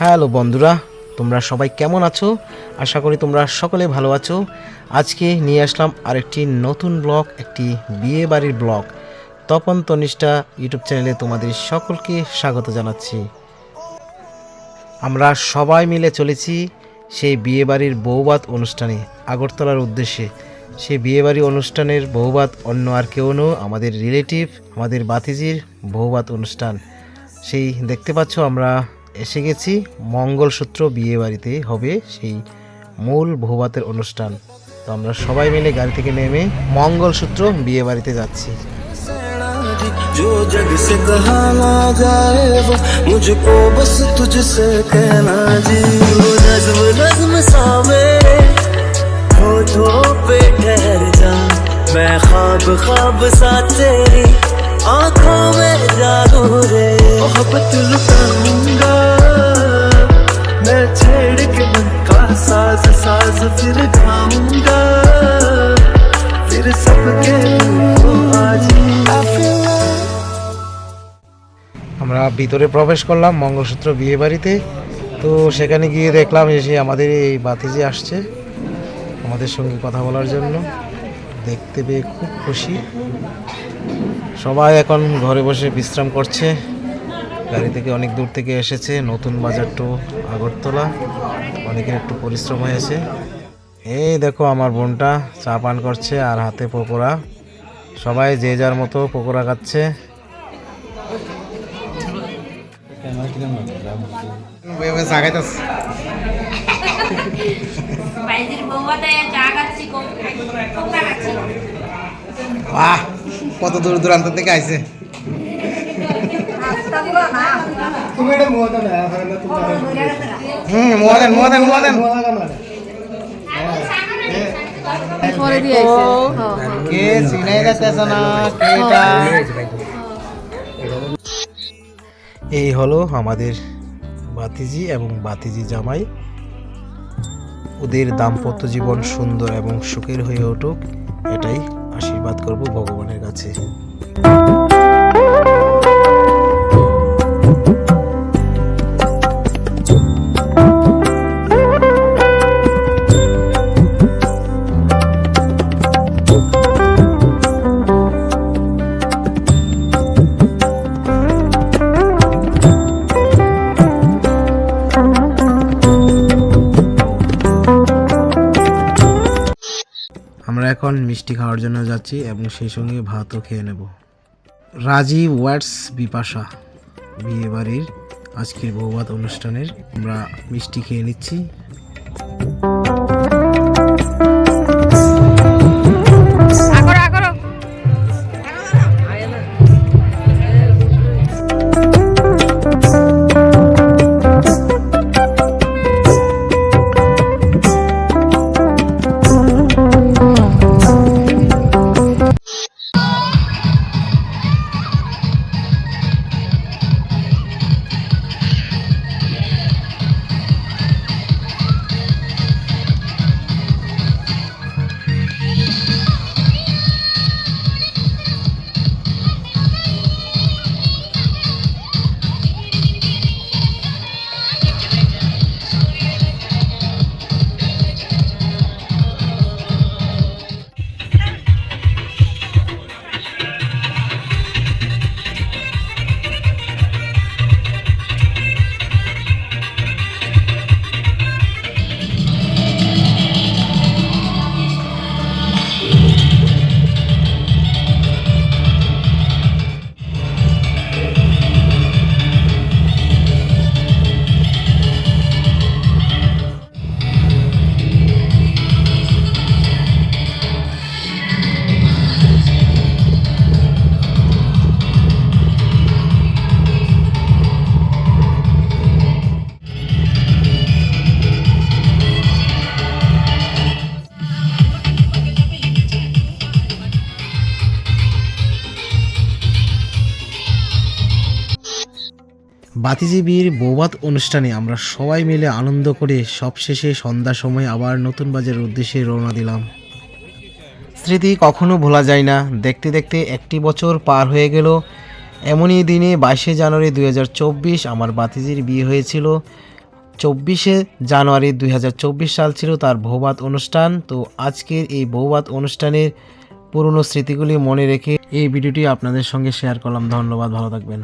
Hello বন্ধুরা, তোমরা সবাই কেমন আছো? আশা করি তোমরা সকলে ভালো আছো। আজকে নিয়ে আসলাম আরেকটি নতুন ব্লগ, একটি বিয়ে বাড়ির ব্লগ। তপন তনিষ্ঠা ইউটিউব চ্যানেলে তোমাদের সকলকে স্বাগত জানাচ্ছি। আমরা সবাই মিলে চলেছি সেই বিয়েবাড়ির বৌবাত অনুষ্ঠানে, আগরতলার উদ্দেশ্যে। সেই বিয়েবাড়ি অনুষ্ঠানের বৌবাত অন্য আর কেউ নয়, আমাদের রিলেটিভ, আমাদের বাতিজির বৌবাত অনুষ্ঠান। সেই দেখতে পাচ্ছ আমরা এসে গেছি মঙ্গলসূত্র বিয়েবাড়িতে হবে সেই মূল বৌবাতের অনুষ্ঠান তো আমরা সবাই মিলে গাড়ি থেকে নেমে মঙ্গলসূত্র বিয়েবাড়িতে যাচ্ছি जो जग से कहा ना जाए वो मुझको बस तुझसे कहना जी वो नज्म नज्म सा मेरे होठों पे ठहर जा मैं ख्वाब ख्वाब सा तेरी आंखों में जादू रे मोहब्बत लुटाऊंगा আমরা ভিতরে প্রবেশ করলাম, মঙ্গলসূত্র বিয়ে বাড়িতে। তো সেখানে গিয়ে দেখলাম এসে আমাদের এই বাতিজি আসছে আমাদের সঙ্গে কথা বলার জন্য। দেখতে পেয়ে খুব খুশি। সবাই এখন ঘরে বসে বিশ্রাম করছে। গাড়ি থেকে অনেক দূর থেকে এসেছে নতুন বাজার টু আগরতলা। অনেকের একটু পরিশ্রম হয়েছে। এই দেখো আমার বোনটা চা পান করছে আর হাতে পকোড়া। সবাই যে যার মতো পকোড়া খাচ্ছে বাইজির বৌমাতে চা খাচ্ছি কোকড়া খাচ্ছি বাহ কত দূর দূরান্ত থেকে আইছে। হুম মোদেন মোদেন মোদেন পরে দিয়ে আইছে কে চিনাই যাচ্ছে না কেটা এই হলো আমাদের বাতিজি এবং বাতিজি জামাই। ওদের দাম্পত্য জীবন সুন্দর এবং সুখের হয়ে উঠুক, এটাই আশীর্বাদ করব ভগবানের কাছে। আমরা এখন মিষ্টি খাওয়ার জন্য যাচ্ছি এবং সেই সঙ্গে ভাতও খেয়ে নেব। রাজীব ওয়ার্ডস বিপাশা বিয়ে বাড়ির আজকের বহুবাদ অনুষ্ঠানের আমরা মিষ্টি খেয়ে নিচ্ছি। বাতিজিবির বৌভাত অনুষ্ঠানে আমরা সবাই মিলে আনন্দ করে সবশেষে সন্ধ্যার সময় আবার নতুন বাজারের উদ্দেশ্যে রওনা দিলাম। স্মৃতি কখনো ভোলা যায় না। দেখতে দেখতে একটি বছর পার হয়ে গেল। এমনই দিনে বাইশে জানুয়ারি দু হাজার চব্বিশ আমার বাতিজির বিয়ে হয়েছিল। চব্বিশে জানুয়ারি দুই হাজার চব্বিশ সাল ছিল তার বৌভাত অনুষ্ঠান। তো আজকের এই বৌভাত অনুষ্ঠানের পুরনো স্মৃতিগুলি মনে রেখে এই ভিডিওটি আপনাদের সঙ্গে শেয়ার করলাম। ধন্যবাদ, ভালো থাকবেন.